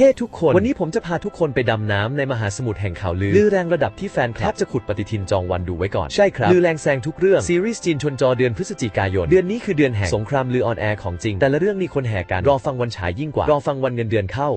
เฮ้ทุกคน วันนี้ผมจะพาทุกคนไปดำน้ำในมหาสมุทรแห่งข่าวลือลือแรงระดับที่แฟนคลับจะขุดปฏิทินจองวันดูไว้ก่อน ใช่ครับลือแรงแซงทุกเรื่องซีรีส์จีนชนจอเดือนพฤศจิกายน เดือนนี้คือเดือนแห่งสงครามลือออนแอร์ของจริง แต่ละเรื่องมีคนแห่กันรอฟังวันฉายยิ่งกว่ารอฟังวันเงินเดือนเข้า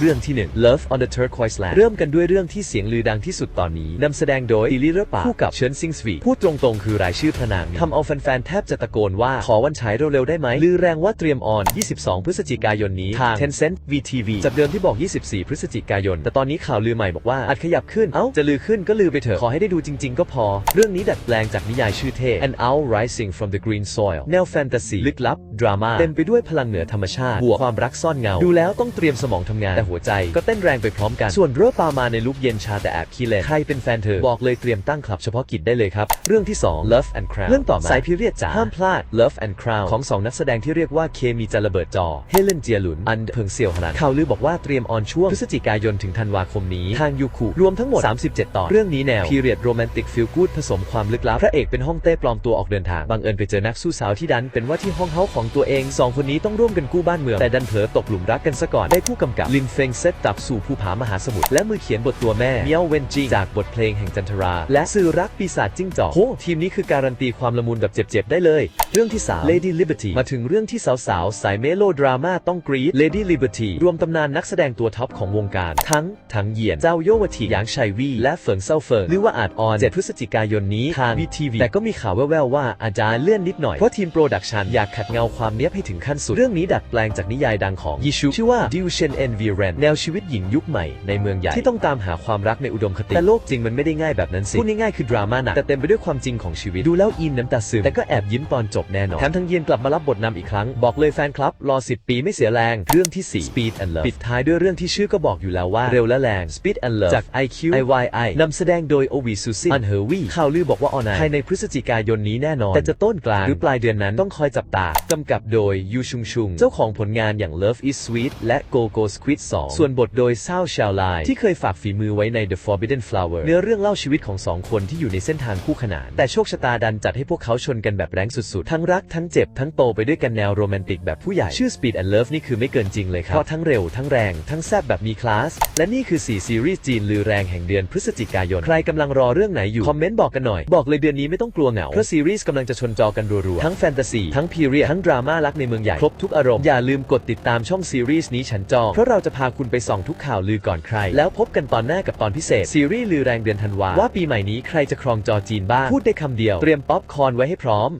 เรื่องที่ 1 Love on the Turquoise Land เริ่มกันด้วยเรื่องที่เสียงลือดังที่สุดตอนนี้นำแสดงโดยอิลิเรปาคู่กับเฉินซิงสวีพูดตรงๆ คือรายชื่อพระนางทำเอาแฟนๆ แทบจะตะโกนว่า ขอวันฉายเร็วๆ ได้ไหมลือแรงว่าเตรียมออน 22 พฤศจิกายนนี้ทาง Tencent VTV จากเดิมที่บอก 24 พฤศจิกายน แต่ตอนนี้ข่าวลือใหม่บอกว่าอาจขยับขึ้น เอ้า จะลือขึ้นก็ลือไปเถอะ ขอให้ได้ดูจริง ๆ ก็พอ เรื่องนี้ดัดแปลงจากนิยายชื่อเท่ An Owl Rising from the Green Soil แนวแฟนตาซีลึกลับดราม่าเต็มไปด้วยพลังเหนือธรรมชาติบวกความรักซ่อนเงา ดูแล้วต้องเตรียมสมองทำงาน แต่หัวใจก็เต้นแรงไปพร้อมกัน ส่วนเรอปามาในลุคเย็นชาแต่แอบขี้เล่นใครเป็นแฟนเธอ บอกเลยเตรียมตั้งคลับเฉพาะกิจได้เลยครับ เรื่องที่ 2 Love and Crown เรื่องต่อมาสายพิเรียดจ๋าห้ามพลาด Love and Crown ของสองนักแสดงที่เรียกว่าเคมีจะระเบิดจอเฮเลนเจียหลุนอันเพิงเซียวหนันข่าวลือบอกว่าเตรียมออนช่วงพฤศจิกายนถึงธันวาคมนี้ทางยูคุรวมทั้งหมด 37 ตอนเรื่องนี้แนว Period Romantic Feel Good ผสมความลึกลับพระเอกเป็นห้องเต้ปลอมตัวออกเดินทางบังเอิญไปเจอนักสู้สาวที่ดันเป็นว่าที่ห้องเฮาของตัวเองสองคนนี้ต้องร่วมกันกู้บ้านเมือง แต่ดันเผลอตกหลุมรักกันซะก่อน ได้ผู้กำกับลินเฟงเซตตับสู่ภูผามหาสมุทรและมือเขียนบทตัวแม่เมียวเวนจิจากบทเพลงแห่งจันทรา และสื่อรักปีศาจจิ้งจอกโหทีมนี้คือการันตีความละมุนแบบเจ็บๆได้เลย เรื่องที่ 3 Lady Liberty มาถึงเรื่องที่สาวๆสายเมโลดราม่าต้องกรี๊ด Lady Liberty รวมตำนานนักแสดงตัวท็อปของวงการ ทั้งถังเหยียนเจ้าโยวทีหยางไชวี่และเฟิงเซาเฟิงหรือว่าอาจออน 7 พฤศจิกายนนี้ทาง VTV แต่ก็มีข่าวแว่วๆว่าอาจจะเลื่อนนิดหน่อยเพราะทีมโปรดักชันอยากขัดเงาความเนี้ยบให้ถึงขั้นสุด เรื่องนี้ดัดแปลงจากนิยายดังของยิชูชื่อว่า d u c h e n en v i r e n แนวชีวิตหญิงยุคใหม่ในเมืองใหญ่ที่ต้องตามหาความรักในอุดมคติ แต่โลกจริงมันไม่ได้ง่ายแบบนั้นสิ พูดง่ายๆคือดราม่าหนักแต่เต็มไปด้วยความจริงของชีวิต ดูแล้วอินน้ำตาซึมแต่ก็แอบยิ้มตอนจบแน่นอน แถมทั้งเยียนกลับมารับบทนำอีกครั้ง บอกเลยแฟนคลับ รอ 10 ปีไม่เสียแรง เรื่องที่ 4 Speed and Love ปิดท้ายด้วยเรื่องที่ชื่อก็บอกอยู่แล้วว่าเร็วและแรง Speed and Love จาก IQ IYI นำแสดงโดยโอวีซูซี่อันเฮอร์วีข่าวลือบอกว่าออนไลน์ภายในพฤศจิกายนนี้แน่นอน แต่จะต้นกลางหรือปลายเดือนนั้นต้องคอยจับตากำกับโดยยูชุงชุง เจ้าของผลงานอย่าง Love is Sweet และ Go Go Squid 2 ส่วนบทโดยเซาชาวไลที่เคยฝากฝีมือไว้ใน The Forbidden Flower เนื้อเรื่องเล่าชีวิตของสองคนที่อยู่ในเส้นทางคู่ขนาน แต่โชคชะตาดันจัดให้พวกเขาชนกันแบบแรงสุดๆ ทั้งรักทั้งเจ็บทั้งโตไปด้วยกันแนวโรแมนติกแบบผู้ใหญ่ ชื่อ Speed and Love นี่คือไม่เกินจริงเลยครับ เพราะทั้งเร็วทั้งแรงทั้งแซบแบบมีคลาส และนี่คือ 4 ซีรีส์จีนลือแรงแห่งเดือนพฤศจิกายน ใครกำลังรอเรื่องไหนอยู่ คอมเมนต์บอกกันหน่อย บอกเลยเดือนนี้ไม่ต้องกลัวเหงา เพราะซีรีส์กำลังจะชนจอกันรัวๆ ทั้งแฟนตาซี ทั้งพีเรียทั้งดราม่ารักในเมืองใหญ่ ครบทุกอารมณ์ อย่าลืมกดติดตามช่องซีรีส์นี้ฉันจอง เพราะเราจะพาคุณไปส่องทุกข่าวลือก่อนใคร แล้วพบกันตอนหน้ากับตอนพิเศษ ซีรีส์ลือแรงเดือนธันวาว่าปีใหม่นี้ใครจะครองจอจีนบ้าง พูดได้คำเดียว เตรียมป๊อปคอนไว้ให้พร้อม